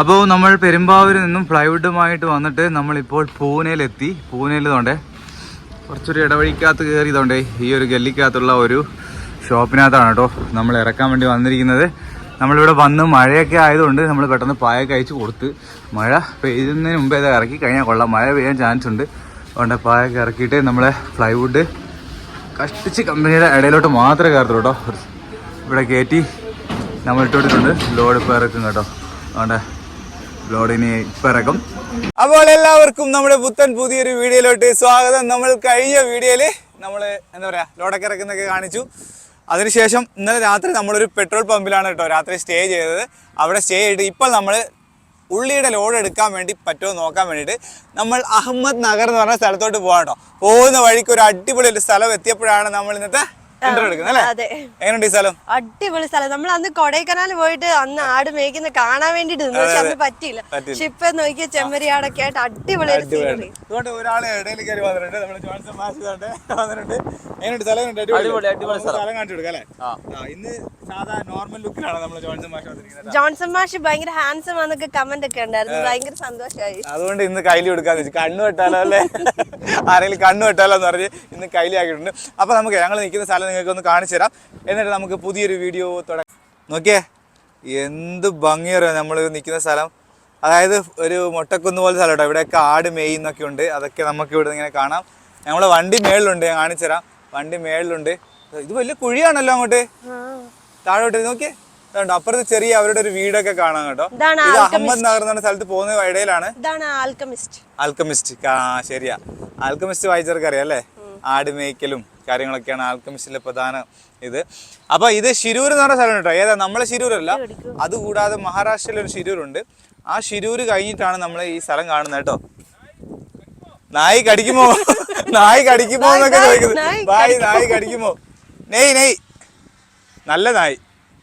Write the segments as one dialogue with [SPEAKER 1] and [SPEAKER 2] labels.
[SPEAKER 1] അപ്പോൾ നമ്മൾ പെരുമ്പാവൂരിൽ നിന്നും ഫ്ലൈവുഡുമായിട്ട് വന്നിട്ട് നമ്മളിപ്പോൾ പൂനെയിലെത്തി. പൂനെയിൽ തോണ്ടേ കുറച്ചൊരു ഇടവഴിക്കകത്ത് കയറിയതുകൊണ്ടേ ഈ ഒരു ഗല്ലിക്കകത്തുള്ള ഒരു ഷോപ്പിനകത്താണ് കേട്ടോ നമ്മൾ ഇറക്കാൻ വേണ്ടി വന്നിരിക്കുന്നത്. നമ്മളിവിടെ വന്ന് മഴയൊക്കെ ആയതുകൊണ്ട് നമ്മൾ പെട്ടെന്ന് പായൊക്കെ അയച്ചു കൊടുത്ത് മഴ പെയ്യുന്നതിന് മുമ്പേ ഇത് ഇറക്കി കഴിഞ്ഞാൽ കൊള്ളാം. മഴ പെയ്യാൻ ചാൻസ് ഉണ്ട്. അതുകൊണ്ട് പായൊക്കെ ഇറക്കിയിട്ട് നമ്മളെ ഫ്ലൈവുഡ് കഷ്ടിച്ച് കമ്പനിയുടെ ഇടയിലോട്ട് മാത്രമേ കയറത്തുള്ളൂ കേട്ടോ. ഇവിടെ കയറ്റി നമ്മൾ ഇട്ടുകൊടുത്തിട്ടുണ്ട് ലോഡ് ഇറക്കും കേട്ടോ. അതുകൊണ്ട് ലോഡ് ഇനി ഇറക്കും അപ്പോൾ എല്ലാവർക്കും നമ്മുടെ പുത്തൻ പുതിയൊരു വീഡിയോയിലോട്ട് സ്വാഗതം. നമ്മൾ കഴിഞ്ഞ വീഡിയോയിൽ നമ്മൾ എന്താ പറയാ ലോഡൊക്കെ ഇറക്കുന്നൊക്കെ കാണിച്ചു. അതിനുശേഷം ഇന്നലെ രാത്രി നമ്മളൊരു പെട്രോൾ പമ്പിലാണ് കേട്ടോ രാത്രി സ്റ്റേ ചെയ്തത്. അവിടെ സ്റ്റേ ചെയ്തിട്ട് ഇപ്പോൾ നമ്മൾ ഉള്ളിയുടെ ലോഡ് എടുക്കാൻ വേണ്ടി പറ്റുമോ നോക്കാൻ വേണ്ടിയിട്ട് നമ്മൾ അഹമ്മദ് നഗർ എന്ന് പറഞ്ഞ സ്ഥലത്തോട്ട് പോകാം കേട്ടോ. പോകുന്ന വഴിക്ക് ഒരു അടിപൊളി ഒരു സ്ഥലം എത്തിയപ്പോഴാണ് നമ്മൾ ഇന്നത്തെ ഇന്റർവ്യൂ എടുക്കുന്നത് അല്ലേ?
[SPEAKER 2] അതെ.
[SPEAKER 1] എങ്ങനെയുണ്ട് ഈ സ്ഥലം?
[SPEAKER 2] അടിപൊളി സ്ഥലം. നമ്മൾ അന്ന് കൊടൈക്കനാൽ പോയിട്ട് അന്ന് ആട് മേയ്ക്കുന്ന കാണാൻ വേണ്ടിട്ട് നിന്ന്. പക്ഷെ അന്ന് പറ്റിയില്ല.
[SPEAKER 1] ഷിപ്പ്
[SPEAKER 2] പക്ഷെ ഇപ്പൊ നോക്കിയ ചെമ്മരിയാടൊക്കെ ആയിട്ട് അടിപൊളി ഒരു
[SPEAKER 1] ഇടയിൽ കയറി വന്നിട്ടുണ്ട്. നമ്മൾ ജോൺസൺ മാഷ് വന്നിട്ടുണ്ട്. എങ്ങനെയുണ്ട് സ്ഥലം? എങ്ങനെയുണ്ട്? അടിപൊളി. നമുക്ക് സ്ഥലം. കാണിച്ചു കൊടുക്കാം അല്ലേ? ആ, ഇന്ന് സാധാ നോർമൽ ലുക്കിലാണ് നമ്മൾ ജോൺസൺ മാഷ് വന്നിരിക്കുന്നത്
[SPEAKER 2] ജോൺസൺ മാഷ് ഭയങ്കര ഹാൻസം ആണെന്നൊക്കെ കമന്റ് ഒക്കെ ഉണ്ടായിരുന്നു. ഭയങ്കര സന്തോഷമായി.
[SPEAKER 1] അതുകൊണ്ട് ഇന്ന് കൈലി കൊടുക്കാന്ന് വെച്ചു. കണ്ണു വെട്ടാലോ അല്ലേ? ആരെങ്കിലും കണ്ണു വെട്ടാലോ എന്ന് പറഞ്ഞ് ഇന്ന് കൈലി ആക്കിയിട്ടുണ്ട്. അപ്പൊ നമുക്ക് ഞങ്ങൾ നിൽക്കുന്ന സ്ഥലം നിങ്ങൾക്ക് ഒന്ന് കാണിച്ചു തരാം. എന്നിട്ട് നമുക്ക് പുതിയൊരു വീഡിയോ തുടങ്ങാം. നോക്കിയേ എന്ത് ഭംഗിയറിയാം നമ്മൾ നിൽക്കുന്ന സ്ഥലം. അതായത് ഒരു മുട്ടക്കുന്ന് പോലെ സ്ഥലം കേട്ടോ. ഇവിടെയൊക്കെ ആട് മേയുന്നൊക്കെ ഉണ്ട്. അതൊക്കെ നമുക്ക് ഇവിടെ ഇങ്ങനെ കാണാം. നമ്മളെ വണ്ടി മേളിലുണ്ട് ഞാൻ കാണിച്ചു തരാം. വണ്ടി മേളിലുണ്ട്. ഇത് വലിയ കുഴിയാണല്ലോ അങ്ങോട്ട്. താഴോട്ട് നോക്കിയേ. അപ്പുറത്ത് ചെറിയ അവരുടെ ഒരു വീടൊക്കെ കാണാം കേട്ടോ. ഇത് അഹമ്മദ് നഗർ എന്ന സ്ഥലത്ത് പോകുന്ന ഇടയിലാണ്.
[SPEAKER 2] ആൽക്കമിസ്റ്റ്
[SPEAKER 1] ആ ശരിയാ. ആൽക്കമിസ്റ്റ് വായിച്ചവർക്ക് അറിയാം അല്ലേ? ആട് മേയ്ക്കലും കാര്യങ്ങളൊക്കെയാണ് ആൽക്കമിസ്റ്റിലെ പ്രധാന ഇത്. അപ്പൊ ഇത് ശിരൂർ എന്ന് പറഞ്ഞ സ്ഥലം കേട്ടോ. ഏതാ? നമ്മളെ ശിരൂരല്ല. അതുകൂടാതെ മഹാരാഷ്ട്രയിൽ ഒരു ശിരൂരുണ്ട്. ആ ശിരൂര് കഴിഞ്ഞിട്ടാണ് നമ്മൾ ഈ സ്ഥലം കാണുന്നത് കേട്ടോ. നായി കടിക്കുമോ? നായി കടിക്കുമോ എന്നൊക്കെ ചോദിക്കുന്നത്.
[SPEAKER 2] നായ്
[SPEAKER 1] ബായ് നായി കടിക്കുമോ? നെയ് നെയ്. നല്ല നായി.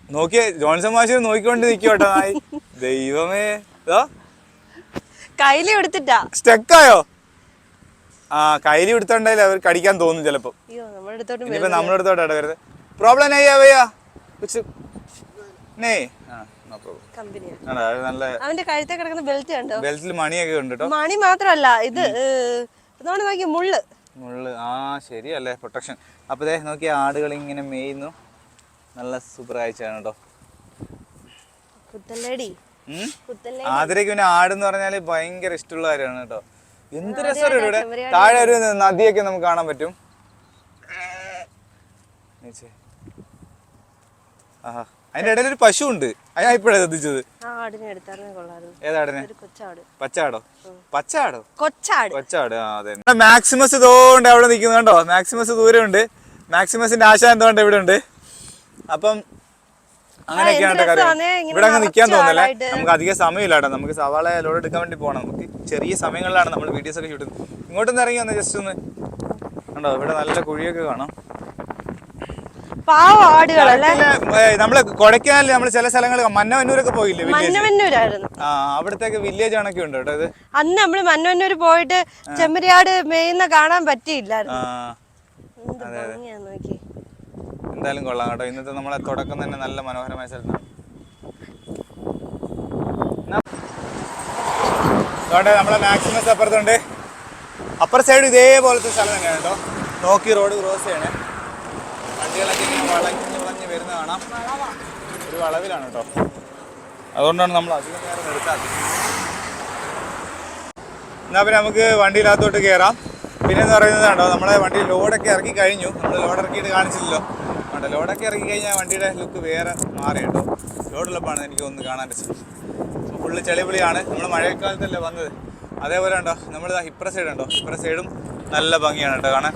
[SPEAKER 1] നോക്കിയ ജോൺസൺ മാഷ് നോക്കിക്കൊണ്ട് നിൽക്കോട്ടോ കേട്ടോ നായി. ദൈവമേ.
[SPEAKER 2] കയ്യിലെടുത്തിട്ടാ
[SPEAKER 1] സ്റ്റക്കായോ? ആ കയ്യിൽ എടുത്തോണ്ടായാലും അവർ കടിക്കാൻ തോന്നും ചിലപ്പോ. ഇനിയിപ്പോ നമ്മുടെ അടുത്തോട്ടാ വരുന്നത് പ്രോബ്ലം നെയ്യാ ഭയ്യാ കുച്ച്. നോ നല്ല
[SPEAKER 2] അവന്റെ കഴുത്തെ കിടക്കുന്ന ബെൽറ്റ് കണ്ടോ?
[SPEAKER 1] ബെൽറ്റിൽ മണിയൊക്കെ ഉണ്ട് കേട്ടോ
[SPEAKER 2] മണി മാത്രല്ല ഇത് നോക്കി മുള്ള്.
[SPEAKER 1] മുള്ള്. ആ ശരിയല്ലേ പ്രൊട്ടക്ഷൻ അപ്പൊ ദേ നോക്കി ആടുകൾ ഇങ്ങനെ മേയുന്നു. നല്ല സൂപ്പർ കാഴ്ചയാണ് കേട്ടോ
[SPEAKER 2] കുത്തല്ലേടി
[SPEAKER 1] ആതിരയ്ക്ക് പിന്നെ ആടെന്ന് പറഞ്ഞാൽ ഭയങ്കര ഇഷ്ടമുള്ള കാര്യമാണ് കേട്ടോ എന്ത് രസമാണ് ഇവിടെ? താഴെ ഒരു നദിയൊക്കെ നമുക്ക് കാണാൻ പറ്റും. ആഹാ. അതിന്റെ ഇടയിൽ ഒരു പശു ഉണ്ട് അയാ ഇപ്പഴാ ശ്രദ്ധിച്ചത്. ഏതാടിനെ പച്ചാടോ? പച്ചാടോ?
[SPEAKER 2] കൊച്ചാട്.
[SPEAKER 1] കൊച്ചാട്. ആ അതെ. മാക്സിമസ് ഇതോണ്ട് അവിടെ നിൽക്കുന്നുണ്ടോ മാക്സിമസ് ദൂരെ ഉണ്ട് മാക്സിമസിന്റെ ആശ എന്തുകൊണ്ട് ഇവിടെ ഉണ്ട്. അപ്പം അങ്ങനെയൊക്കെയാണ് കാര്യം. ഇവിടെ അങ്ങ് നിൽക്കാൻ തോന്നല്ലേ? നമുക്ക് അധികം സമയമില്ല കേട്ടോ. നമുക്ക് സവാള ലോഡ് എടുക്കാൻ വേണ്ടി പോകണം. നമുക്ക് ചെറിയ സമയങ്ങളിലാണ് നമ്മൾ വീഡിയോസ് ഒക്കെ ഷൂട്ട് ചെയ്യുന്നത്. ഇങ്ങോട്ടൊന്ന് ഇറങ്ങി വന്ന് ജസ്റ്റ് ഒന്ന്. കണ്ടോ ഇവിടെ നല്ല കുഴിയൊക്കെ കാണാം.
[SPEAKER 2] നമ്മൾ
[SPEAKER 1] ഇതിലെ, നമ്മൾ ചില സ്ഥലങ്ങൾ മന്നവന്നൂരൊക്കെ പോയില്ലേ
[SPEAKER 2] മന്നവന്നൂരായിരുന്നു.
[SPEAKER 1] ആ അവിടത്തേക്ക് വില്ലേജ് ആണൊക്കെ ഉണ്ട് കേട്ടോ
[SPEAKER 2] അന്ന് നമ്മൾ മന്നവന്നൂര് പോയിട്ട് ചെമ്മരിയാട് മേയുന്ന കാണാൻ പറ്റിയില്ലായിരുന്നു. അതെ അതെ.
[SPEAKER 1] എന്തായാലും കൊള്ളാം കേട്ടോ. ഇന്നത്തെ നമ്മളെ തുടക്കം തന്നെ നല്ല മനോഹരമായ സ്ഥലത്താണ്. നമ്മളെ മാക്സിമസ് അപ്പുറത്തുണ്ട് അപ്പുറ സൈഡ് ഇതേപോലത്തെ സ്ഥലം തന്നെയാണ് കേട്ടോ. നോക്കി റോഡ് ക്രോസ് ചെയ്യണേ. വണ്ടികളൊക്കെ ഇങ്ങനെ വളഞ്ഞ് വളഞ്ഞ് വരുന്ന കാണാം. ഒരു വളവിലാണ് കേട്ടോ. അതുകൊണ്ടാണ് നമ്മൾ അധികം നേരം നിർത്താത്തത്. എന്നാൽ പിന്നെ നമുക്ക് വണ്ടിയിലകത്തോട്ട് കയറാം പിന്നെ എന്ന് പറയുന്നത് നമ്മളെ വണ്ടി ലോഡൊക്കെ ഇറക്കി കഴിഞ്ഞു. നമ്മൾ ലോഡ് ഇറക്കിയിട്ട് കാണിച്ചില്ലല്ലോ. വേണ്ട ലോഡൊക്കെ ഇറങ്ങി കഴിഞ്ഞാൽ വണ്ടിയുടെ ലുക്ക് വേറെ മാറി കേട്ടോ. ലോഡുള്ളപ്പോഴാണ് എനിക്ക് ഒന്ന് കാണാൻ രസം ഫുള്ള് ചെളിപൊളിയാണ്. നമ്മൾ മഴക്കാലത്തല്ലേ വന്നത്? അതേപോലെ ഉണ്ടോ നമ്മൾ ഇപ്പുറ സൈഡ് ഉണ്ടോ ഇപ്പുറ സൈഡും നല്ല ഭംഗിയാണ് കേട്ടോ കാണാൻ.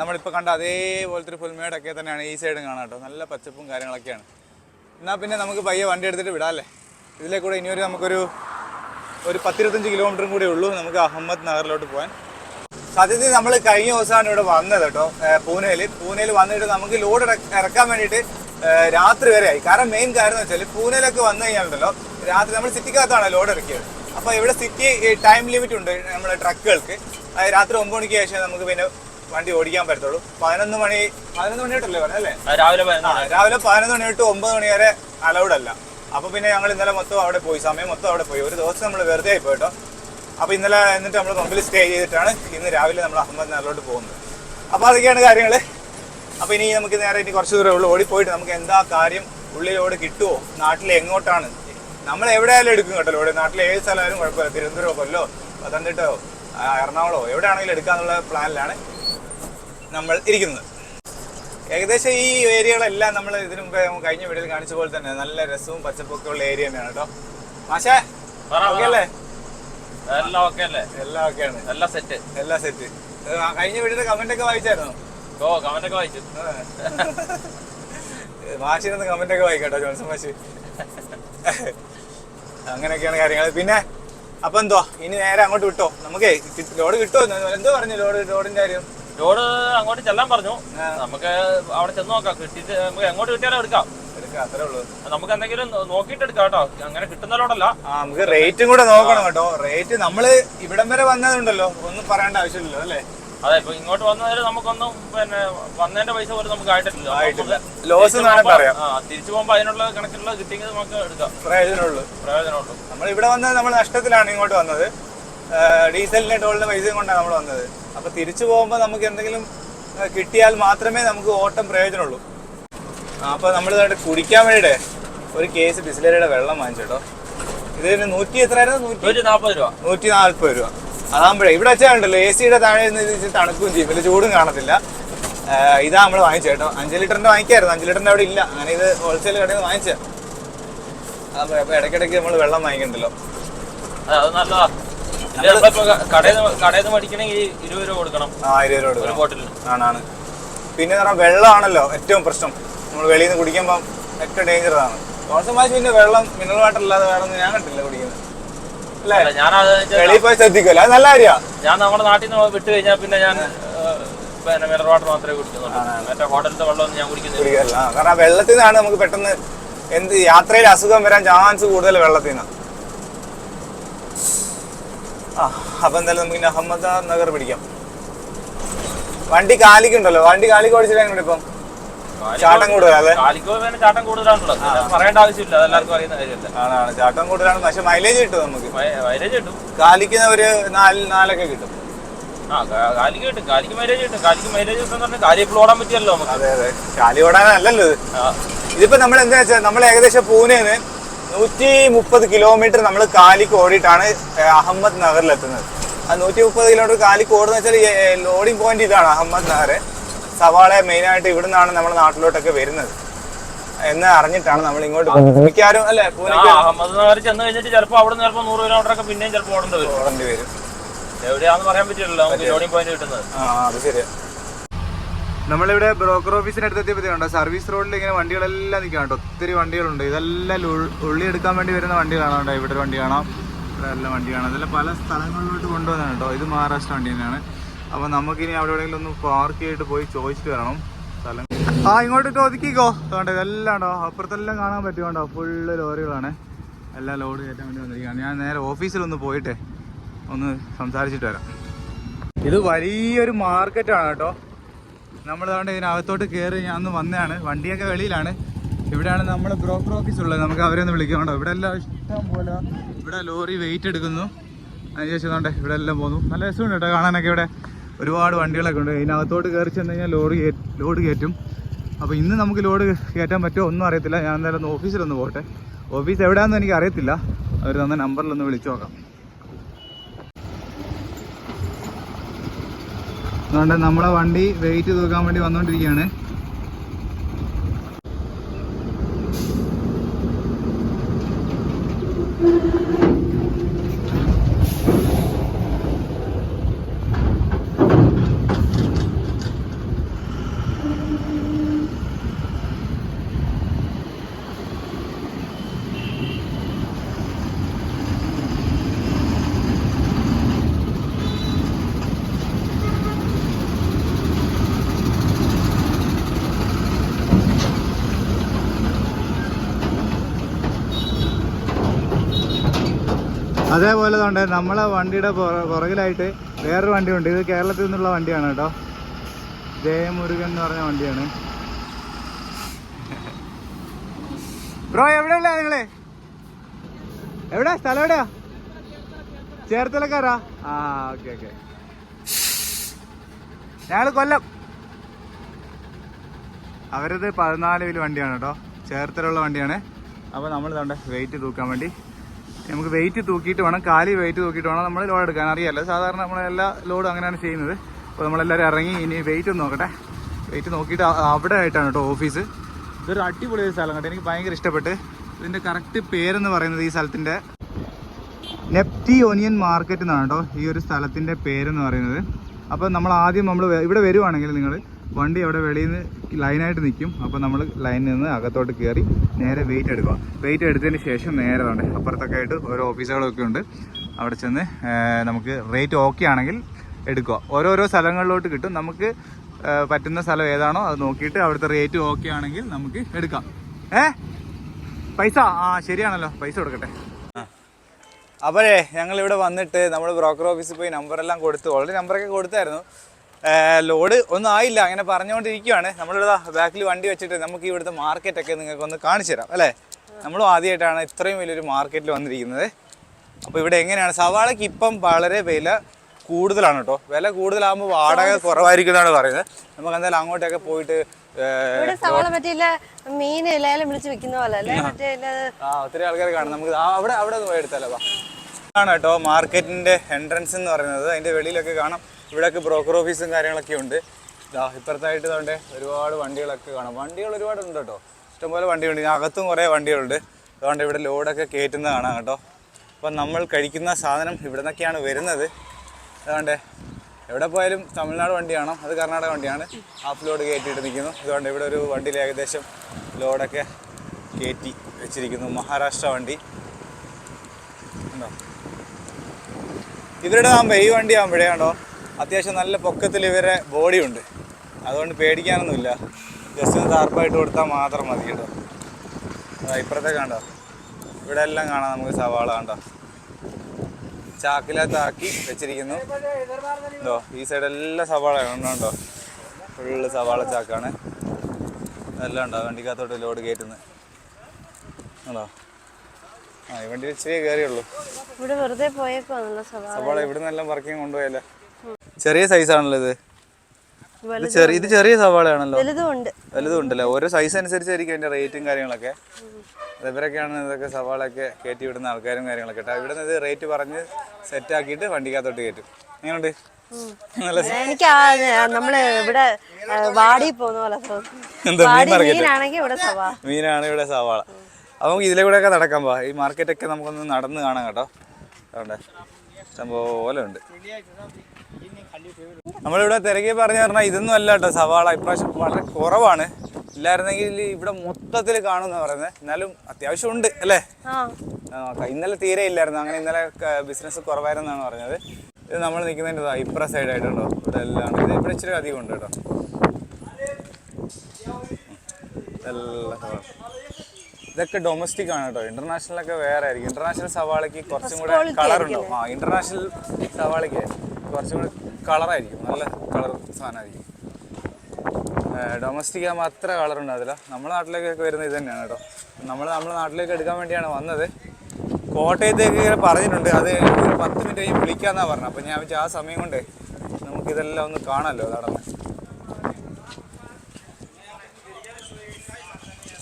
[SPEAKER 1] നമ്മളിപ്പോൾ കണ്ട അതേപോലത്തെ ഒരു പുൽമേടൊക്കെ തന്നെയാണ് ഈ സൈഡും കാണാൻ കേട്ടോ. നല്ല പച്ചപ്പും കാര്യങ്ങളൊക്കെയാണ്. എന്നാൽ പിന്നെ നമുക്ക് പയ്യെ വണ്ടി എടുത്തിട്ട് വിടാമല്ലേ ഇതിലെ കൂടെ ഇനിയൊരു നമുക്കൊരു ഒരു പത്തിരുപത്തഞ്ച് കിലോമീറ്ററും കൂടെ ഉള്ളൂ നമുക്ക് അഹമ്മദ് നഗറിലോട്ട് പോകാൻ സത്യത്തിൽ നമ്മൾ കഴിഞ്ഞ ദിവസമാണ് ഇവിടെ വന്നത് കേട്ടോ പൂനെയിൽ പൂനെയിൽ വന്നിട്ട് നമുക്ക് ലോഡ് ഇറക്കാൻ വേണ്ടിയിട്ട് രാത്രി വരെ ആയി. കാരണം മെയിൻ കാര്യം എന്ന് വെച്ചാൽ പൂനെയിലൊക്കെ വന്നു കഴിഞ്ഞാലുണ്ടല്ലോ രാത്രി നമ്മൾ സിറ്റിക്കകത്താണ് ലോഡ് ഇറക്കിയത്. അപ്പോൾ ഇവിടെ സിറ്റി ടൈം ലിമിറ്റ് ഉണ്ട് നമ്മുടെ ട്രക്കുകൾക്ക് രാത്രി ഒമ്പത് മണിക്ക് ശേഷം നമുക്ക് പിന്നെ വണ്ടി ഓടിക്കാൻ പറ്റത്തുള്ളൂ. പതിനൊന്ന് മണി പതിനൊന്ന് മണി തൊട്ടല്ലേ പറഞ്ഞല്ലേ
[SPEAKER 3] രാവിലെ
[SPEAKER 1] രാവിലെ പതിനൊന്ന് മണി തൊട്ട് ഒമ്പത് മണി വരെ അലൗഡ് അല്ല. അപ്പൊ പിന്നെ ഞങ്ങൾ ഇന്നലെ മൊത്തം അവിടെ പോയി സമയം മൊത്തം അവിടെ പോയി. ഒരു ദിവസം നമ്മൾ വെറുതെ ആയി പോയിട്ടോ അപ്പൊ ഇന്നലെ എന്നിട്ട് നമ്മൾ മുമ്പിൽ സ്റ്റേ ചെയ്തിട്ടാണ് ഇന്ന് രാവിലെ നമ്മൾ അഹമ്മദ് നഗറിലോട്ട് പോകുന്നത്. അപ്പൊ അതൊക്കെയാണ് കാര്യങ്ങൾ അപ്പൊ ഇനി നമുക്ക് നേരെ ഇനി കുറച്ച് ദൂരം ഉള്ളു. ഓടിപ്പോയിട്ട് നമുക്ക് എന്താ കാര്യം? ഉള്ളിലോട് കിട്ടുമോ നാട്ടിൽ എങ്ങോട്ടാണ്? നമ്മൾ എവിടെയായാലും എടുക്കും കേട്ടോ ഇവിടെ നാട്ടിലെ ഏത് സ്ഥലമായാലും കുഴപ്പമില്ല. തിരുവനന്തപുരമോ കൊല്ലോ പത്തനംതിട്ടയോ ആ, എറണാകുളമോ എവിടെയാണെങ്കിലും എടുക്കാന്നുള്ള പ്ലാനിലാണ് നമ്മൾ ഇരിക്കുന്നത്. ഏകദേശം ഈ ഏരിയകളെല്ലാം നമ്മൾ ഇതിനു മുമ്പേ കഴിഞ്ഞ വീഡിയോയിൽ കാണിച്ച പോലെ തന്നെ നല്ല രസവും പച്ചപ്പൊക്കെ ഉള്ള ഏരിയ തന്നെയാണ് കേട്ടോ. മാഷേ ഓക്കെ അല്ലേ
[SPEAKER 3] എല്ലാം ഓക്കെ അല്ലേ?
[SPEAKER 1] എല്ലാം ഓക്കെയാണ്
[SPEAKER 3] എല്ലാം സെറ്റ്
[SPEAKER 1] എല്ലാം സെറ്റ് കഴിഞ്ഞ വീഡിയോയുടെ കമന്റ് ഒക്കെ വായിച്ചായിരുന്നു?
[SPEAKER 3] ഓ കമന്റ് ഒക്കെ വായിച്ചു.
[SPEAKER 1] മാഷിനൊന്ന് കമന്റ് ഒക്കെ വായിക്കട്ടോ ജോൺസൺ മാഷി. അങ്ങനെയൊക്കെയാണ് കാര്യങ്ങൾ പിന്നെ അപ്പൊ എന്തോ ഇനി നേരെ അങ്ങോട്ട് വിട്ടോ? നമുക്ക് ലോഡ് കിട്ടുമോ എന്തോ പറഞ്ഞു ലോഡ് ലോഡിന്റെ കാര്യം.
[SPEAKER 3] ലോഡ് അങ്ങോട്ട് ചെല്ലാൻ പറഞ്ഞു. നമുക്ക് അവിടെ ചെന്ന് നോക്കാം. കിട്ടിയിട്ട് നമുക്ക് എങ്ങോട്ട് കിട്ടിയാലും എടുക്കാം.
[SPEAKER 1] അത്രേ ഉള്ളൂ.
[SPEAKER 3] നമുക്ക് എന്തെങ്കിലും നോക്കിയിട്ട് എടുക്കാം കേട്ടോ അങ്ങനെ കിട്ടുന്ന ലോഡല്ല
[SPEAKER 1] നമുക്ക് റേറ്റും കൂടെ നോക്കണം കേട്ടോ. റേറ്റ് നമ്മൾ ഇവിടം വരെ വന്നതുണ്ടല്ലോ. ഒന്നും പറയേണ്ട ആവശ്യമില്ലല്ലോ അല്ലേ?
[SPEAKER 3] അതെ ഇപ്പൊ ഇങ്ങോട്ട് വന്നതിൽ നമുക്കൊന്നും പിന്നെ വന്നതിന്റെ പൈസ പോലും നമുക്ക് ആയിട്ടില്ല.
[SPEAKER 1] ആയിട്ടില്ല. ലോസ്
[SPEAKER 3] തിരിച്ച് പോകുമ്പോ അതിനുള്ള കണക്കിലുള്ള കിട്ടിയെങ്കിൽ നമുക്ക് എടുക്കാം.
[SPEAKER 1] പ്രയോജനമുള്ളൂ.
[SPEAKER 3] പ്രയോജനമുള്ളൂ.
[SPEAKER 1] നമ്മൾ ഇവിടെ വന്നത് നമ്മൾ നഷ്ടത്തിലാണ് ഇങ്ങോട്ട് വന്നത്. ഡീസലിന്റെ ടോളിന്റെ പൈസയും കൊണ്ടാണ് നമ്മൾ വന്നത്. അപ്പൊ തിരിച്ചു പോകുമ്പോൾ നമുക്ക് എന്തെങ്കിലും കിട്ടിയാൽ മാത്രമേ നമുക്ക് ഓട്ടം പ്രയോജനമുള്ളൂ. ആ, അപ്പൊ നമ്മൾ ഇതായിട്ട് കുടിക്കാൻ വേണ്ടിയിട്ട് ഒരു കേസ് ബിസ്ലറിയുടെ വെള്ളം വാങ്ങിച്ചോട്ടോ. ഇതിന് നൂറ്റി എത്രയായിരുന്നു? നൂറ്റി
[SPEAKER 3] നാൽപ്പത് രൂപ.
[SPEAKER 1] നൂറ്റി നാല്പത് രൂപ. അതാകുമ്പോഴേ ഇവിടെ വെച്ചാലുണ്ടല്ലോ എ സിയുടെ താഴെ നിന്ന് തണുക്കുകയും ചെയ്യും. വലിയ ചൂടും കാണത്തില്ല. ഇതാ നമ്മൾ വാങ്ങിച്ചേട്ടോ. അഞ്ച് ലിറ്ററിന്റെ വാങ്ങിക്കായിരുന്നു. അഞ്ച് ലിറ്ററിന്റെ അവിടെ ഇല്ല. അങ്ങനെ ഇത് ഹോൾസെയിൽ കടയിൽ നിന്ന് വാങ്ങിച്ചത്. അപ്പൊ അപ്പൊ ഇടയ്ക്കിടയ്ക്ക് നമ്മൾ വെള്ളം വാങ്ങിക്കണ്ടല്ലോ.
[SPEAKER 3] അത് നല്ലതാ. ഇത് നമ്മളിപ്പോ കടയിൽ നിന്ന് മേടിക്കണമെങ്കിൽ ഇരുപത് രൂപ കൊടുക്കണം.
[SPEAKER 1] ആ ഇരുപത് രൂപ കൊടുക്കണം.
[SPEAKER 3] ബോട്ടിലിന്
[SPEAKER 1] ആണാണ്. പിന്നെ പറഞ്ഞാൽ വെള്ളമാണല്ലോ ഏറ്റവും പ്രശ്നം. നമ്മൾ വെളിയിൽ നിന്ന് കുടിക്കുമ്പോൾ ഒക്കെ ഡേഞ്ചർ ആണ് മാച്ച് പിന്നെ വെള്ളം മിനറൽ വാട്ടർ അല്ലാതെ വേറെ ഒന്നും ഞാൻ കണ്ടില്ല കുടിക്കുന്നത്. അല്ലേ?
[SPEAKER 3] ഞാനത്
[SPEAKER 1] വെളിയിൽ പോയി ശ്രദ്ധിക്കുമല്ലോ അത് നല്ല കാര്യമാണ്
[SPEAKER 3] ഞാൻ നമ്മുടെ നാട്ടിൽ നിന്ന് വിട്ട് കഴിഞ്ഞാൽ പിന്നെ ഞാൻ പിന്നെ മിനറൽ വാട്ടർ മാത്രമേ കുടിക്കുന്നുള്ളൂ. മറ്റേ ഹോട്ടലിന്റെ വെള്ളമൊന്നും ഞാൻ കുടിക്കുന്നില്ല.
[SPEAKER 1] കാരണം ആ വെള്ളത്തിൽ നിന്നാണ് നമുക്ക് പെട്ടെന്ന് എന്ത് യാത്രയിൽ അസുഖം വരാൻ ചാൻസ് കൂടുതൽ വെള്ളത്തിൽ നിന്നാണ് ആ അപ്പൊ എന്തായാലും നമുക്ക് ഇനി അഹമ്മദ് നഗർ പിടിക്കാം. വണ്ടി കാലിക്കുണ്ടല്ലോ വണ്ടി കാലിക്ക് ഓടിച്ചിട്ട് എങ്ങനെ ഇപ്പം? ചാട്ടം കൂടുതലല്ലേ?
[SPEAKER 3] ചാട്ടം കൂടുതലാണുള്ളത്. പറയേണ്ട ആവശ്യമില്ല. അതെല്ലാവർക്കും അറിയുന്ന കാര്യമല്ല?
[SPEAKER 1] ആണാണ്. ചാട്ടം കൂടുതലാണ്. പക്ഷെ മൈലേജ് കിട്ടും നമുക്ക്.
[SPEAKER 3] മൈലേജ് കിട്ടും.
[SPEAKER 1] കാലിക്കുന്ന ഒരു നാല് നാലൊക്കെ കിട്ടും.
[SPEAKER 3] ആ കാലിക്ക് കിട്ടും. കാലിക്ക് മൈലേജ് കിട്ടും. കാലിക്ക് മൈലേജ് കിട്ടും പറഞ്ഞാൽ കാലി ഇപ്പോൾ ഓടാൻ പറ്റിയല്ലോ നമുക്ക്.
[SPEAKER 1] അതെ അതെ. കാലി ഓടാനല്ലല്ലോ ഇതിപ്പോ നമ്മൾ എന്താ വെച്ചാൽ നമ്മൾ ഏകദേശം പൂനെന്ന് നൂറ്റി മുപ്പത് കിലോമീറ്റർ നമ്മൾ കാലിക്ക് ഓടിയിട്ടാണ് അഹമ്മദ് നഗറിൽ എത്തുന്നത് ആ നൂറ്റി മുപ്പത് കിലോമീറ്റർ കാലിക്ക് ഓടുന്ന വെച്ചാൽ ലോഡിംഗ് പോയിന്റ് ഇതാണ് അഹമ്മദ് നഗർ സവാള മെയിനായിട്ട് ഇവിടെ നിന്നാണ് നമ്മുടെ നാട്ടിലോട്ടൊക്കെ വരുന്നത്. എന്ന് അറിഞ്ഞിട്ടാണ് നമ്മൾ ഇങ്ങോട്ട് പോകുന്നത്. മിക്കവാറും അല്ലെ
[SPEAKER 3] അഹമ്മദ് ചെന്ന് കഴിഞ്ഞിട്ട് ചിലപ്പോൾ അവിടെ നിന്ന് ചിലപ്പോൾ നൂറ് കിലോമീറ്റർ ഒക്കെ പിന്നെയും ചിലപ്പോൾ ഓടേണ്ടി വരും.
[SPEAKER 1] ഓടേണ്ടി വരും.
[SPEAKER 3] എവിടെയാണെന്ന് പറയാൻ പറ്റില്ലല്ലോ നമുക്ക് ലോഡിംഗ് പോയിന്റ് കിട്ടുന്നത്.
[SPEAKER 1] ആ അത് ശരിയാ. നമ്മളിവിടെ ബ്രോക്കർ ഓഫീസിന് അടുത്ത് എത്തിയപ്പോൾ കണ്ടോ? സർവീസ് റോഡിൽ ഇങ്ങനെ വണ്ടികളെല്ലാം നിൽക്കാം കേട്ടോ. ഒത്തിരി വണ്ടികളുണ്ട്. ഇതെല്ലാം ഉള്ളി എടുക്കാൻ വേണ്ടി വരുന്ന വണ്ടികളാണ് കേട്ടോ. ഇവിടെ ഒരു വണ്ടി കാണാം. ഇവിടെ എല്ലാം വണ്ടി കാണാം. ഇതെല്ലാം പല സ്ഥലങ്ങളിലോട്ട് കൊണ്ടുവന്നാണ് കേട്ടോ. ഇത് മഹാരാഷ്ട്ര വണ്ടി തന്നെയാണ്. അപ്പോൾ നമുക്കിനി അവിടെ എവിടെയെങ്കിലും ഒന്ന് പാർക്ക് ചെയ്തിട്ട് പോയി ചോദിച്ചിട്ട് വരണം. സ്ഥലം ആ ഇങ്ങോട്ട് ഒതുക്കിക്കോ. അതുകൊണ്ട് ഇതെല്ലാം ഉണ്ടോ അപ്പുറത്തെല്ലാം കാണാൻ പറ്റുമോ ഫുള്ള് ലോറികളാണ്. എല്ലാം ലോഡ് കയറ്റാൻ വേണ്ടി വന്നിരിക്കുകയാണ്. ഞാൻ നേരെ ഓഫീസിലൊന്ന് പോയിട്ടേ ഒന്ന് സംസാരിച്ചിട്ട് വരാം. ഇത് വലിയൊരു മാർക്കറ്റാണ് കേട്ടോ. നമ്മൾ അതുകൊണ്ട് ഇതിനകത്തോട്ട് കയറി ഞാൻ ഒന്ന് വന്നതാണ്. വണ്ടിയൊക്കെ വെളിയിലാണ്. ഇവിടെയാണ് നമ്മൾ ബ്രോക്കർ ഓഫീസ് ഉള്ളത്. നമുക്ക് അവരെ ഒന്ന് വിളിക്കാം കേട്ടോ ഇവിടെ എല്ലാം ഇഷ്ടം പോലെ ഇവിടെ ലോറി വെയിറ്റ് എടുക്കുന്നു. അതിന് ശേഷം ഇവിടെ എല്ലാം പോകുന്നു നല്ല രസമുണ്ട് കേട്ടോ കാണാനൊക്കെ ഇവിടെ. ഒരുപാട് വണ്ടികളൊക്കെ ഉണ്ട്. ഇതിനകത്തോട്ട് കയറി ചെന്ന് കഴിഞ്ഞാൽ ലോറി ലോഡ് കയറ്റും. അപ്പോൾ ഇന്ന് നമുക്ക് ലോഡ് കയറ്റാൻ പറ്റുമോ ഒന്നും അറിയത്തില്ല. ഞാൻ എന്തായാലും ഒന്ന് ഓഫീസിലൊന്ന് പോട്ടെ. ഓഫീസ് എവിടെയാണെന്ന് എനിക്ക് അറിയത്തില്ല. അവർ തന്ന നമ്പറിലൊന്ന് വിളിച്ചു നോക്കാം. അതുകൊണ്ട് നമ്മളെ വണ്ടി വെയിറ്റ് തൂക്കാൻ വേണ്ടി വന്നുകൊണ്ടിരിക്കുകയാണ് അതേപോലെ തന്നെ നമ്മളെ വണ്ടിയുടെ പുറ- പുറകിലായിട്ട് വേറൊരു വണ്ടിയുണ്ട്. ഇത് കേരളത്തിൽ നിന്നുള്ള വണ്ടിയാണ് കേട്ടോ. ജയമുരുകൻ എന്ന് പറഞ്ഞ വണ്ടിയാണ്. ബ്രോ എവിടെയുള്ള നിങ്ങൾ? എവിടെ സ്ഥലം എവിടെയാ? ചേർത്തലക്കാരാ? ആ ഓക്കെ ഓക്കെ. ഞങ്ങൾ കൊല്ലം. അവരത് പതിനാല് വീൽ വണ്ടിയാണ് കേട്ടോ. ചേർത്തലുള്ള വണ്ടിയാണ്. അപ്പോൾ നമ്മൾ ഇതാണ്ട് വെയിറ്റ് തൂക്കാൻ വേണ്ടി നമുക്ക് വെയിറ്റ് തൂക്കിയിട്ട് വേണം കാലി വെയിറ്റ് തൂക്കിയിട്ട് വേണം നമ്മൾ ലോഡ് എടുക്കാൻ. അറിയാലോ സാധാരണ നമ്മൾ എല്ലാ ലോഡും അങ്ങനെയാണ് ചെയ്യുന്നത്. അപ്പോൾ നമ്മളെല്ലാവരും ഇറങ്ങി ഇനി വെയിറ്റ് ഒന്ന് നോക്കട്ടെ. വെയിറ്റ് നോക്കിയിട്ട് അവിടെ ആയിട്ടാണ് കേട്ടോ ഓഫീസ് ഇതൊരു അടിപൊളി ഒരു സ്ഥലം കേട്ടോ എനിക്ക് ഭയങ്കര ഇഷ്ടപ്പെട്ട്. ഇതിന്റെ കറക്റ്റ് പേരെന്ന് പറയുന്നത് ഈ സ്ഥലത്തിന്റെ നെപ്റ്റി ഒനിയൻ മാർക്കറ്റ് എന്നാണ് കേട്ടോ ഈ ഒരു സ്ഥലത്തിന്റെ പേരെന്ന് പറയുന്നത്. അപ്പോൾ നമ്മൾ ആദ്യം നമ്മൾ ഇവിടെ വരുവാണെങ്കിൽ നിങ്ങൾ വണ്ടി അവിടെ വെളിയിൽ നിന്ന് ലൈനായിട്ട് നിൽക്കും. അപ്പോൾ നമ്മൾ ലൈനിൽ നിന്ന് അകത്തോട്ട് കയറി നേരെ വെയിറ്റ് എടുക്കുക. വെയിറ്റ് എടുത്തതിന് ശേഷം നേരെ വേണ്ടേ അപ്പുറത്തൊക്കെ ആയിട്ട് ഓരോ ഓഫീസുകളൊക്കെ ഉണ്ട്. അവിടെ ചെന്ന് നമുക്ക് റേറ്റ് ഓക്കെ ആണെങ്കിൽ എടുക്കുക. ഓരോരോ സ്ഥലങ്ങളിലോട്ട് കിട്ടും. നമുക്ക് പറ്റുന്ന സ്ഥലം ഏതാണോ അത് നോക്കിയിട്ട് അവിടുത്തെ റേറ്റ് ഓക്കെ ആണെങ്കിൽ നമുക്ക് എടുക്കാം. ഏ? പൈസ? ആ ശരിയാണല്ലോ. പൈസ കൊടുക്കട്ടെ. അപ്പോഴേ ഞങ്ങളിവിടെ വന്നിട്ട് നമ്മൾ ബ്രോക്കർ ഓഫീസിൽ പോയി നമ്പറെല്ലാം കൊടുത്തു ഓൾറെഡി നമ്പറൊക്കെ കൊടുത്തായിരുന്നു. ലോഡ് ഒന്നും ആയില്ല. അങ്ങനെ പറഞ്ഞുകൊണ്ടിരിക്കുകയാണ് നമ്മളിവിടെ ബാക്കിൽ വണ്ടി വെച്ചിട്ട് നമുക്ക് ഇവിടുത്തെ മാർക്കറ്റൊക്കെ നിങ്ങൾക്ക് ഒന്ന് കാണിച്ചു തരാം അല്ലേ? നമ്മളും ആദ്യമായിട്ടാണ് ഇത്രയും വലിയൊരു മാർക്കറ്റിൽ വന്നിരിക്കുന്നത്. അപ്പോൾ ഇവിടെ എങ്ങനെയാണ്? സവാളയ്ക്ക് ഇപ്പം വളരെ വില കൂടുതലാണ് കേട്ടോ. വില കൂടുതലാകുമ്പോൾ വാടക കുറവായിരിക്കും എന്നാണ് പറയുന്നത്. നമുക്ക് എന്തായാലും അങ്ങോട്ടൊക്കെ പോയിട്ട്
[SPEAKER 2] ഇവിടെ സവാള പറ്റിയില്ല മീൻ വിളിച്ച് വെക്കുന്ന പോലെ അല്ലേ?
[SPEAKER 1] ആ. ഒത്തിരി ആൾക്കാർ കാണും. നമുക്ക് അവിടെ അവിടെ പോയി എടുത്താലോ ആണ് കേട്ടോ മാർക്കറ്റിന്റെ എൻട്രൻസ് എന്ന് പറയുന്നത്. അതിന്റെ വെളിയിലൊക്കെ കാണാം. ഇവിടെയൊക്കെ ബ്രോക്കർ ഓഫീസും കാര്യങ്ങളൊക്കെ ഉണ്ട്. ദാ ഇപ്പുറത്തായിട്ട് ഇതുകൊണ്ട് ഒരുപാട് വണ്ടികളൊക്കെ കാണാം. വണ്ടികൾ ഒരുപാട് ഉണ്ട് കേട്ടോ. ഇഷ്ടംപോലെ വണ്ടിയുണ്ട് അകത്തും കുറേ വണ്ടികളുണ്ട്. അതുകൊണ്ട് ഇവിടെ ലോഡൊക്കെ കയറ്റുന്നത് കാണാം കേട്ടോ. അപ്പം നമ്മൾ കഴിക്കുന്ന സാധനം ഇവിടെ നിന്നൊക്കെയാണ് വരുന്നത് അതുകൊണ്ട് എവിടെ പോയാലും തമിഴ്നാട് വണ്ടിയാണോ. അത് കർണാടക വണ്ടിയാണ്. ഹാഫ് ലോഡ് കയറ്റിയിട്ട് നിൽക്കുന്നു. അതുകൊണ്ട് ഇവിടെ ഒരു വണ്ടിയിൽ ഏകദേശം ലോഡൊക്കെ കയറ്റി വെച്ചിരിക്കുന്നു. മഹാരാഷ്ട്ര വണ്ടി. ഉണ്ടോ? ഇവരുടെ ആകുമ്പോൾ ഈ വണ്ടി ആകുമ്പോഴേ അത്യാവശ്യം നല്ല പൊക്കത്തിൽ ഇവരെ ബോഡി ഉണ്ട്. അതുകൊണ്ട് പേടിക്കാനൊന്നുമില്ല. ജസ്റ്റ് ഒന്ന് താർപ്പായിട്ട് കൊടുത്താൽ മാത്രം മതി കേട്ടോ. അതാ ഇപ്പുറത്തെ കണ്ടോ? ഇവിടെ എല്ലാം കാണാം നമുക്ക് സവാള കണ്ടോ? ചാക്കിനകത്താക്കി വെച്ചിരിക്കുന്നു. എന്തോ ഈ സൈഡ് എല്ലാം സവാള ഉണ്ടോ ഫുള്ള് സവാള ചാക്കാണ്. എല്ലാം ഉണ്ടോ? വണ്ടിക്കകത്തോട്ട് ലോഡ് കയറ്റുന്നത് ഉണ്ടോ? ആ ഈ വണ്ടി ഇച്ചിരി കയറിയുള്ളൂ
[SPEAKER 2] ഇവിടെ വെറുതെ പോയേക്കോ സവാള.
[SPEAKER 1] ഇവിടെ നിന്നെല്ലാം വർക്കിംഗ് കൊണ്ടുപോയല്ലേ? ചെറിയ സൈസ് ആണല്ലോ ഇത്. ചെറിയ ഇത് ചെറിയ സവാളയാണല്ലോ.
[SPEAKER 2] വലുതും ഉണ്ട്.
[SPEAKER 1] വലുതും ഉണ്ടല്ലേ? ഓരോ സൈസ് അനുസരിച്ചായിരിക്കും അതിന്റെ റേറ്റും കാര്യങ്ങളൊക്കെ. ഇവരൊക്കെയാണ് ഇതൊക്കെ സവാളൊക്കെ കയറ്റി വിടുന്ന ആൾക്കാരും കാര്യങ്ങളൊക്കെ കേട്ടോ. ഇവിടെ നിന്ന് ഇത് റേറ്റ് പറഞ്ഞ് സെറ്റ് ആക്കിയിട്ട് വണ്ടിക്കകത്തോട്ട് കയറ്റും. എങ്ങനെയുണ്ട്?
[SPEAKER 2] എനിക്ക് നമ്മൾ ഇവിടെ വാടി പോകുന്ന പോലെ
[SPEAKER 1] മീനാണ് ഇവിടെ സവാള. അപ്പൊ ഇതിലെ കൂടെ ഒക്കെ നടക്കാൻ പോവാ ഈ മാർക്കറ്റൊക്കെ നമുക്കൊന്ന് നടന്ന് കാണാം കേട്ടോ. അതുകൊണ്ട് സംഭവം പോലെ ഉണ്ട്. നമ്മളിവിടെ തിരക്കി പറഞ്ഞു പറഞ്ഞാൽ ഇതൊന്നും അല്ല കേട്ടോ സവാള. ഇപ്രാവശ്യം വളരെ കുറവാണ്. ഇല്ലായിരുന്നെങ്കിൽ ഇവിടെ മൊത്തത്തിൽ കാണുമെന്ന് പറയുന്നത് എന്നാലും അത്യാവശ്യം ഉണ്ട് അല്ലേ? നോക്കാം. ഇന്നലെ തീരെ ഇല്ലായിരുന്നു. അങ്ങനെ ഇന്നലെ ബിസിനസ് കുറവായിരുന്നാണ് പറഞ്ഞത്. ഇത് നമ്മൾ നിൽക്കുന്നതിന്റെ ഇപ്ര ഇപ്പുറ സൈഡായിട്ടുണ്ടോ ഇവിടെ എല്ലാം. ഇത് ഇവിടെ ഇച്ചിരി അധികം ഉണ്ട് കേട്ടോ. ഇതൊക്കെ ഡൊമസ്റ്റിക് ആണ് കേട്ടോ. ഇന്റർനാഷണൽ ഒക്കെ വേറെ ആയിരിക്കും. ഇന്റർനാഷണൽ സവാളയ്ക്ക് കുറച്ചും കൂടെ കളർ ഉണ്ടാവും ആ ഇന്റർനാഷണൽ സവാളയ്ക്ക് കുറച്ചും കൂടെ കളറായിരിക്കും. നല്ല കളർ സാധനമായിരിക്കും. ഡൊമസ്റ്റിക് ആകുമ്പോൾ അത്ര കളർ ഉണ്ടാവില്ല നമ്മുടെ നാട്ടിലേക്കൊക്കെ വരുന്നത് ഇത് തന്നെയാണ് കേട്ടോ. നമ്മൾ നമ്മുടെ നാട്ടിലേക്ക് എടുക്കാൻ വേണ്ടിയാണ് വന്നത്. കോട്ടയത്തേക്ക് ഇങ്ങനെ പറഞ്ഞിട്ടുണ്ട്. അത് ഒരു പത്ത് മിനിറ്റ് കഴിഞ്ഞ് വിളിക്കാന്നാണ് പറഞ്ഞത്. അപ്പം ഞാൻ വെച്ചാൽ ആ സമയം കൊണ്ട് നമുക്കിതെല്ലാം ഒന്ന് കാണാമല്ലോ നടന്ന്.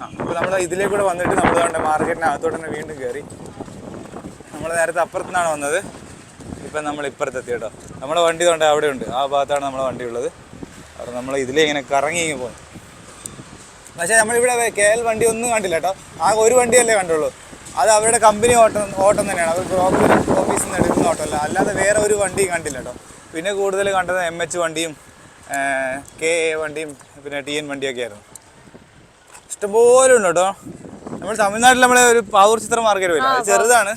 [SPEAKER 1] ആ അപ്പോൾ നമ്മൾ ഇതിലേക്ക് കൂടെ വന്നിട്ട് നമ്മൾ മാർക്കറ്റിനകത്തോട്ട് തന്നെ വീണ്ടും കയറി നമ്മൾ നേരത്തെ അപ്പുറത്തു നിന്നാണ് വന്നത്. ഇപ്പം നമ്മൾ ഇപ്പുറത്തെത്തി കേട്ടോ. നമ്മുടെ വണ്ടി തൊണ്ട അവിടെ ഉണ്ട്. ആ ഭാഗത്താണ് നമ്മുടെ വണ്ടി ഉള്ളത്. അവിടെ നമ്മൾ ഇതിലേ ഇങ്ങനെ കറങ്ങി ഇങ്ങനെ പോകും പക്ഷേ നമ്മളിവിടെ കെ എൽ വണ്ടി ഒന്നും കണ്ടില്ല കേട്ടോ. ആ ഒരു വണ്ടിയല്ലേ കണ്ടുള്ളൂ. അത് അവരുടെ കമ്പനി ഓട്ടം ഓട്ടം തന്നെയാണ്. അത് ബ്രോക്കർ ഓഫീസിൽ നിന്ന് എടുക്കുന്ന അല്ല അല്ലാതെ വേറെ ഒരു വണ്ടിയും കണ്ടില്ല കേട്ടോ. പിന്നെ കൂടുതൽ കണ്ടത് എം എച്ച് വണ്ടിയും കെ എ വണ്ടിയും പിന്നെ ടി എൻ വണ്ടിയൊക്കെ ആയിരുന്നു. ഇഷ്ടംപോലെ ഉണ്ട് കേട്ടോ. നമ്മൾ തമിഴ്നാട്ടിൽ നമ്മളെ ഒരു പാവൂർ ചിത്ര മാർഗം വരും അത് ചെറുതാണ്.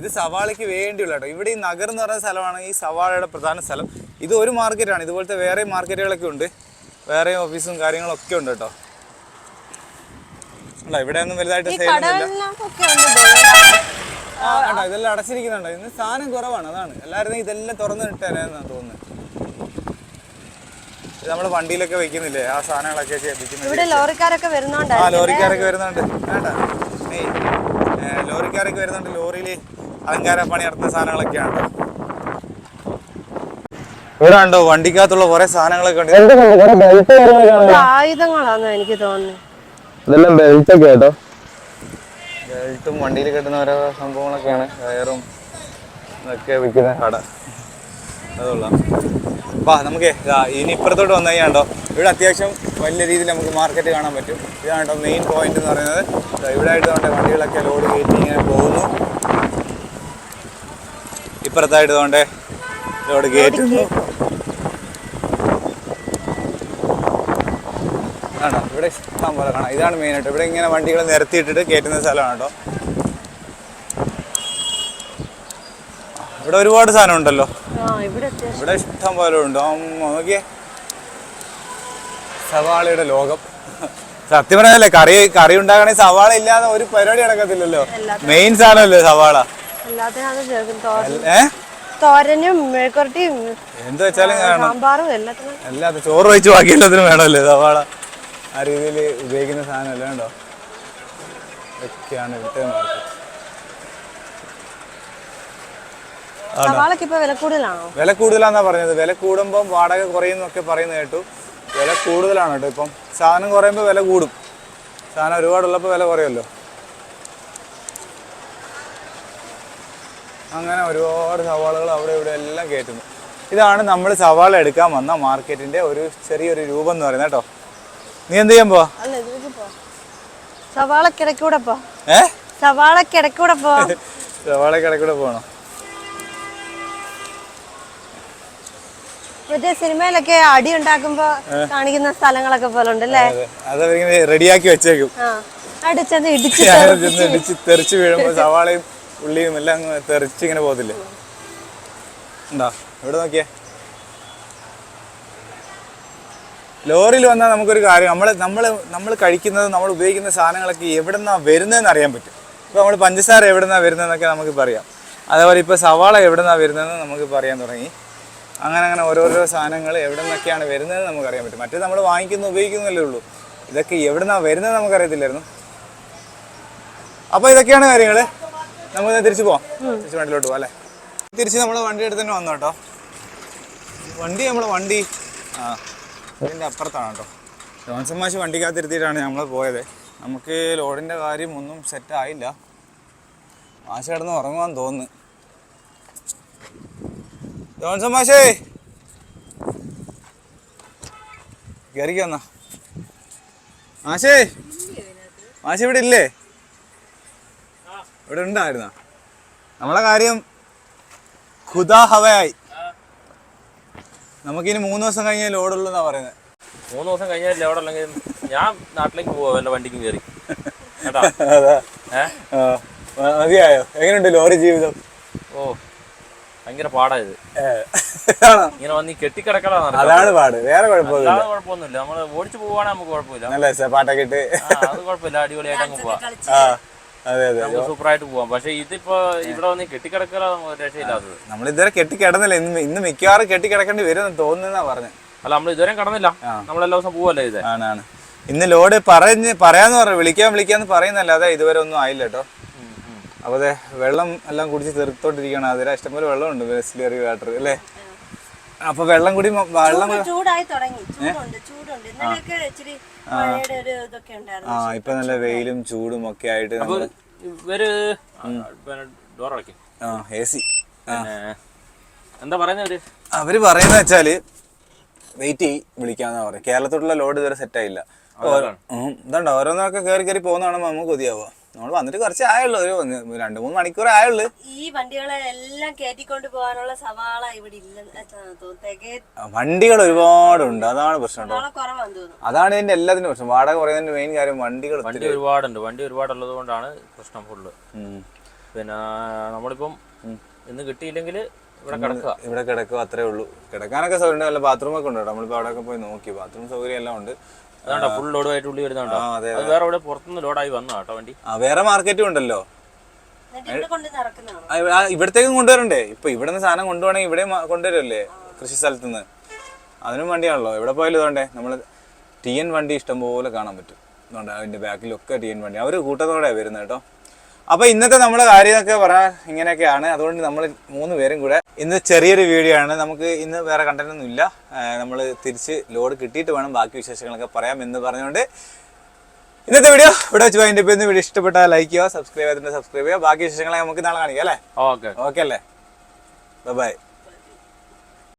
[SPEAKER 1] ഇത് സവാളയ്ക്ക് വേണ്ടിയുള്ള കേട്ടോ. ഇവിടെ ഈ നഗർ എന്ന് പറയുന്ന സ്ഥലമാണ് ഈ സവാളയുടെ പ്രധാന സ്ഥലം. ഇത് ഒരു മാർക്കറ്റാണ് ഇതുപോലത്തെ വേറെ മാർക്കറ്റുകളൊക്കെ ഉണ്ട്. വേറെ ഓഫീസും കാര്യങ്ങളൊക്കെ ഉണ്ട് കേട്ടോ. അല്ല ഇവിടെ ഒന്നും വലുതായിട്ട് കേട്ടോ ഇതെല്ലാം അടച്ചിരിക്കുന്നുണ്ടോ. ഇന്ന് സാധനം കുറവാണ് അതാണ്. എല്ലാവരും ഇതെല്ലാം തുറന്നു കിട്ടാനാണ് തോന്നുന്നത്. ഇത് നമ്മുടെ വണ്ടിയിലൊക്കെ വെക്കുന്നില്ലേ ആ സാധനങ്ങളൊക്കെ
[SPEAKER 2] ഇവിടെ ലോറിക്കാരൊക്കെ വരുന്നോണ്ടാ
[SPEAKER 1] ആ ലോറിക്കാരൊക്കെ വരുന്നുണ്ട്. വേണ്ട. ലോറിക്കാരൊക്കെ വരുന്നുണ്ട് ലോറിയിൽ അലങ്കാര പണി നടത്തുന്ന സാധനങ്ങളൊക്കെയാണ്. ഇവിടെ ഉണ്ടോ വണ്ടിക്കകത്തുള്ള കുറെ സാധനങ്ങളൊക്കെ ഉണ്ട്.
[SPEAKER 2] ആയുധങ്ങളാന്ന് എനിക്ക് തോന്നുന്നു.
[SPEAKER 1] ഇതെല്ലാം ബെൽറ്റ് ഒക്കെ കേട്ടോ ബെൽറ്റും വണ്ടിയിൽ കിട്ടുന്ന ഓരോ സംഭവങ്ങളൊക്കെയാണ്. വയറും ഇതൊക്കെ വിൽക്കുന്ന കട. അതുള്ള അപ്പാ നമുക്ക് ഇനി ഇപ്പുറത്തോട്ട് വന്നു കഴിഞ്ഞാണ്ടോ ഇവിടെ അത്യാവശ്യം വലിയ രീതിയിൽ നമുക്ക് മാർക്കറ്റ് കാണാൻ പറ്റും. ഇതാണ് കേട്ടോ മെയിൻ പോയിന്റ് എന്ന് പറയുന്നത്. ഇവിടെ ആയിട്ട് നമ്മുടെ വണ്ടികളൊക്കെ ലോഡ് കയറ്റി ഇങ്ങനെ പോകുന്നു. ഇപ്പുറത്തായിട്ട് ഇതോട് കയറ്റുന്നു ആണോ? ഇവിടെ ഇഷ്ടം പോലെ കാണാം. ഇതാണ് മെയിൻ ആയിട്ട്. ഇവിടെ ഇങ്ങനെ വണ്ടികൾ നിരത്തിയിട്ടിട്ട് കയറ്റുന്ന സ്ഥലമാണ് കേട്ടോ. ഇവിടെ ഒരുപാട് സാധനം ഉണ്ടല്ലോ.
[SPEAKER 2] ഇവിടെ
[SPEAKER 1] ഇവിടെ ഇഷ്ടം പോലെ ഉണ്ട്. നോക്കിയേ. സവാളയുടെ ലോകം. സത്യം പറഞ്ഞല്ലേ കറി കറി ഉണ്ടാക്കണേ സവാള ഇല്ലാതെ ഒരു പരിപാടി നടക്കത്തില്ലല്ലോ. മെയിൻ സാധനമല്ലേ സവാള?
[SPEAKER 2] തോരനും മെഴുക്കുരട്ടിയും
[SPEAKER 1] എന്ത് വെച്ചാലും
[SPEAKER 2] സാമ്പാറും എല്ലാത്തിനും.
[SPEAKER 1] അല്ലാതെ ചോറ് വെച്ച് ബാക്കി എല്ലാത്തിനും വേണമല്ലേ. സവാള ആ രീതിയിൽ ഉപയോഗിക്കുന്ന സാധനം സാധനമല്ല ഉണ്ടോ ഇതൊക്കെയാണ് ഇവിടുത്തെ മാർക്കറ്റ്
[SPEAKER 2] വില കൂടുതലാണോ?
[SPEAKER 1] വില കൂടുതലാന്നാ പറഞ്ഞത്. വില കൂടുമ്പോൾ വാടക കുറയുന്നൊക്കെ പറയുന്നത് കേട്ടു. വില കൂടുതലാണ് കേട്ടോ ഇപ്പം. സാധനം കുറയുമ്പോൾ വില കൂടും. സാധനം ഒരുപാടുള്ളപ്പോൾ വില കുറയുമല്ലോ. അങ്ങനെ ഒരുപാട് സവാളകൾ അവിടെ ഇവിടെ എല്ലാം കയറ്റുന്നു ഇതാണ് നമ്മൾ സവാള എടുക്കാൻ വന്ന മാർക്കറ്റിന്റെ ഒരു ചെറിയൊരു രൂപം എന്ന് പറയുന്നത് കേട്ടോ. നീ എന്ത് ചെയ്യാൻ പോവാ?
[SPEAKER 2] അല്ല ഇതിലേക്ക് പോ.
[SPEAKER 1] ഏ?
[SPEAKER 2] സവാളക്കിടക്കൂടെ പോ.
[SPEAKER 1] സവാള കിടക്കൂടെ പോകണം
[SPEAKER 2] മറ്റേ സിനിമയിലൊക്കെ അടി ഉണ്ടാക്കുമ്പോ കാണിക്കുന്ന സ്ഥലങ്ങളൊക്കെ പോലെ ഉണ്ട് അല്ലേ
[SPEAKER 1] അതെ. അതവരിങ്ങനെ റെഡിയാക്കി വെച്ചേക്കും.
[SPEAKER 2] ഇടിച്ച്
[SPEAKER 1] തെറിച്ച് വീഴുമ്പോൾ സവാളയും ഉള്ളിയും എല്ലാം അങ്ങ് തെറിച്ച് ഇങ്ങനെ പോകത്തില്ലേ? എന്താ ഇവിടെ നോക്കിയേ? ലോറിയിൽ വന്നാൽ നമുക്കൊരു കാര്യം നമ്മൾ നമ്മൾ നമ്മൾ കഴിക്കുന്നത് നമ്മൾ ഉപയോഗിക്കുന്ന സാധനങ്ങളൊക്കെ എവിടെ നിന്നാണ് വരുന്നതെന്ന് അറിയാൻ പറ്റും. ഇപ്പോൾ നമ്മൾ പഞ്ചസാര എവിടെ നിന്നാണ് വരുന്നതെന്നൊക്കെ നമുക്ക് പറയാം. അതേപോലെ ഇപ്പോൾ സവാള എവിടെ നിന്നാണ് വരുന്നതെന്ന് നമുക്ക് പറയാൻ തുടങ്ങി. അങ്ങനെ അങ്ങനെ ഓരോരോ സാധനങ്ങൾ എവിടെ നിന്നൊക്കെയാണ് വരുന്നതെന്ന് നമുക്ക് അറിയാൻ പറ്റും. മറ്റേ നമ്മൾ വാങ്ങിക്കുന്നു ഉപയോഗിക്കുന്നല്ലേ ഉള്ളൂ. ഇതൊക്കെ എവിടെ നിന്നാണ് വരുന്നത് നമുക്കറിയത്തില്ലായിരുന്നു. അപ്പോൾ ഇതൊക്കെയാണ് കാര്യങ്ങൾ നമുക്ക് തിരിച്ചു പോവാം. തിരിച്ച് വണ്ടിയിലോട്ട് പോവാം അല്ലേ? തിരിച്ച് നമ്മൾ വണ്ടി എടുത്ത് തന്നെ വന്നു കേട്ടോ. വണ്ടി നമ്മളെ വണ്ടി ആ ഇതിന്റെ അപ്പുറത്താണ് കേട്ടോ. ജോൺസൺ മാഷ് വണ്ടിക്കകത്ത് ഇരുത്തിയിട്ടാണ് നമ്മൾ പോയത്. നമുക്ക് ലോഡിന്റെ കാര്യം ഒന്നും സെറ്റ് ആയില്ല. മാഷ് കിടന്ന് ഉറങ്ങുവാൻ തോന്നുന്നു. ജോൺസൺ മാഷേ! കയറിക്കന്നാ മാഷേ! മാഷ് ഇവിടെ ഇല്ലേ? ഇവിടെ ഉണ്ടായിരുന്ന? നമ്മളെ കാര്യം ഖുദാ ഹവയായി. നമുക്കിനി മൂന്ന് ദിവസം കഴിഞ്ഞേ ലോഡുള്ളൂ എന്നാ പറയുന്നത്
[SPEAKER 3] മൂന്ന് ദിവസം കഴിഞ്ഞാൽ അല്ലെങ്കിൽ ഞാൻ നാട്ടിലേക്ക് പോവാ എന്റെ വണ്ടിക്ക് കയറി.
[SPEAKER 1] മതിയായോ? എങ്ങനെയുണ്ട് ലോറി ജീവിതം?
[SPEAKER 3] ഓ ഭയങ്കര
[SPEAKER 1] പാടായത്?
[SPEAKER 3] ഇങ്ങനെ വന്ന് കെട്ടിക്കിടക്കലാണ് കെട്ടിക്കിടക്കലാ
[SPEAKER 1] അതാണ് പാട്. വേറെ കുഴപ്പമൊന്നുമില്ല.
[SPEAKER 3] നമ്മൾ ഓടിച്ചു പോവാണെങ്കിൽ നമുക്ക് കുഴപ്പമില്ല.
[SPEAKER 1] പാട്ടൊക്കെ ഇട്ട്.
[SPEAKER 3] ആ, അത് കുഴപ്പമില്ല. അടിപൊളിയായിട്ട് അങ്ങ് പോവാം. നമുക്ക് സൂപ്പറായിട്ട് പോവാം. പക്ഷെ ഇതിപ്പോ ഇവിടെ വന്ന് കെട്ടിക്കിടക്കലാ നമുക്ക് രക്ഷയില്ലാത്തത്.
[SPEAKER 1] നമ്മൾ ഇതുവരെ കെട്ടി കിടന്നില്ല ഇന്ന് ഇന്ന് മിക്കവാറും കെട്ടിക്കിടക്കേണ്ടി വരും തോന്നുന്നാ പറഞ്ഞു.
[SPEAKER 3] അല്ല നമ്മൾ ഇതുവരെ കടന്നില്ല. നമ്മളെല്ലാ ദിവസം പോവല്ലേ ഇത്?
[SPEAKER 1] ആണാണ് ഇന്ന് ലോഡ് പറഞ്ഞ് പറയാന്ന് പറഞ്ഞു. വിളിക്കാൻ വിളിക്കാന്ന് പറയുന്നല്ല അതെ ഇതുവരെ ഒന്നും ആയില്ല കേട്ടോ. അപ്പൊ അതെ വെള്ളം എല്ലാം കുടിച്ച് തീർത്തോണ്ടിരിക്കണം അതിലെ ഇഷ്ടംപോലെ വെള്ളമുണ്ട്. ബിസ്ലറി വാട്ടർ അല്ലേ? അപ്പൊ വെള്ളം കൂടി വെള്ളം
[SPEAKER 2] ചൂടായി തുടങ്ങി. ചൂടുണ്ട് ചൂടുണ്ട്. ഇന്നലെയൊക്കെ ഇച്ചിരി മഴയുടെ ഒരു ഇതൊക്കെ ഉണ്ടായിരുന്നു.
[SPEAKER 1] ആ ഇപ്പൊ നല്ല വെയിലും ചൂടും ഒക്കെ ആയിട്ട്
[SPEAKER 3] ഇവർ ഡോർ അടയ്ക്കും.
[SPEAKER 1] ആ എ സി
[SPEAKER 3] പിന്നെ എന്താ പറയുന്നത്
[SPEAKER 1] അവർ? പറയുന്ന വെച്ചാൽ വെയിറ്റ് ചെയ് വിളിക്കാന്നാ പറയാ കേരളത്തോട്ടുള്ള ലോഡ് ഇതുവരെ സെറ്റ് ആയില്ല. ഇതുണ്ടോ? ഓരോന്നൊക്കെ കയറി കയറി പോകുന്നതാണ്? നമുക്ക് കൊതിയാവുക. നമ്മൾ വന്നിട്ട് കുറച്ച് ആയുള്ളൂ. ഒരു രണ്ടു മൂന്ന് മണിക്കൂർ ആയുള്ളൂ.
[SPEAKER 2] ഈ വണ്ടികളെ എല്ലാം കയറ്റിക്കൊണ്ട് പോകാനുള്ള സവാള ഇവിടെ ഇല്ലെന്ന്
[SPEAKER 1] വണ്ടികൾ ഒരുപാടുണ്ട്. അതാണ് പ്രശ്നം അതാണ് ഇതിന്റെ എല്ലാത്തിനും പ്രശ്നം. വാടക കുറയുന്നതിന്റെ മെയിൻ കാര്യം വണ്ടികൾ
[SPEAKER 3] വണ്ടി ഒരുപാടുണ്ട്. വണ്ടി ഒരുപാടുള്ളത് കൊണ്ടാണ് പ്രശ്നം ഫുള്ള്. പിന്നെ നമ്മളിപ്പം ഇന്ന് കിട്ടിയില്ലെങ്കിൽ ഇവിടെ കിടക്കുക.
[SPEAKER 1] ഇവിടെ കിടക്കുക അത്രേ ഉള്ളൂ. കിടക്കാനൊക്കെ സൗകര്യം ബാത്റൂം ബാത്റൂമൊക്കെ ഉണ്ട്. നമ്മളിപ്പോ അവിടെ ഒക്കെ പോയി നോക്കി. ബാത്റൂം സൗകര്യം എല്ലാം ഉണ്ട്.
[SPEAKER 3] അതാണ്ടോ ഫുൾ ലോഡുമായിട്ട് ഉള്ളി വരുന്നുണ്ടോ
[SPEAKER 1] ആ അതെ
[SPEAKER 3] വേറെ ഇവിടെ പുറത്തുനിന്ന് ലോഡായി വന്നു കേട്ടോ വണ്ടി.
[SPEAKER 1] ആ വേറെ മാർക്കറ്റും ഉണ്ടല്ലോ. ഇവിടത്തേക്കും കൊണ്ടുവരണ്ടേ? ഇപ്പൊ ഇവിടെ നിന്ന് സാധനം കൊണ്ടുപോകണമെങ്കിൽ ഇവിടെ കൊണ്ടുവരുമല്ലേ കൃഷി സ്ഥലത്ത് നിന്ന് അതിനും വണ്ടിയാണല്ലോ. എവിടെ പോയാലും ഇതുകൊണ്ടേ നമ്മൾ ടി എൻ വണ്ടി ഇഷ്ടംപോലെ കാണാൻ പറ്റും. അതുകൊണ്ട് അതിന്റെ ബാക്കിലൊക്കെ ടി എൻ വണ്ടി. അവർ കൂട്ടത്തോടെയാണ് വരുന്നത് കേട്ടോ അപ്പൊ ഇന്നത്തെ നമ്മളെ കാര്യമൊക്കെ പറയാൻ ഇങ്ങനെയൊക്കെയാണ്. അതുകൊണ്ട് നമ്മൾ മൂന്ന് പേരും കൂടെ ഇന്ന് ചെറിയൊരു വീഡിയോ ആണ്. നമുക്ക് ഇന്ന് വേറെ കണ്ടന്റ് ഒന്നും ഇല്ല. നമ്മൾ തിരിച്ച് ലോഡ് കിട്ടിയിട്ട് വേണം ബാക്കി വിശേഷങ്ങളൊക്കെ പറയാം എന്ന് പറഞ്ഞുകൊണ്ട് ഇന്നത്തെ വീഡിയോ ഇവിടെ വെച്ച് അതിന്റെ പേര് വീഡിയോ ഇഷ്ടപ്പെട്ട ലൈക്ക് ചെയ്യുക സബ്സ്ക്രൈബ് ചെയ്തിട്ട് സബ്സ്ക്രൈബ് ചെയ്യുക. ബാക്കി വിശേഷങ്ങളെ നമുക്ക് നാളെ കാണിക്കാം അല്ലേ?
[SPEAKER 3] ഓക്കെ.
[SPEAKER 1] ഓക്കെ അല്ലേ? ബൈ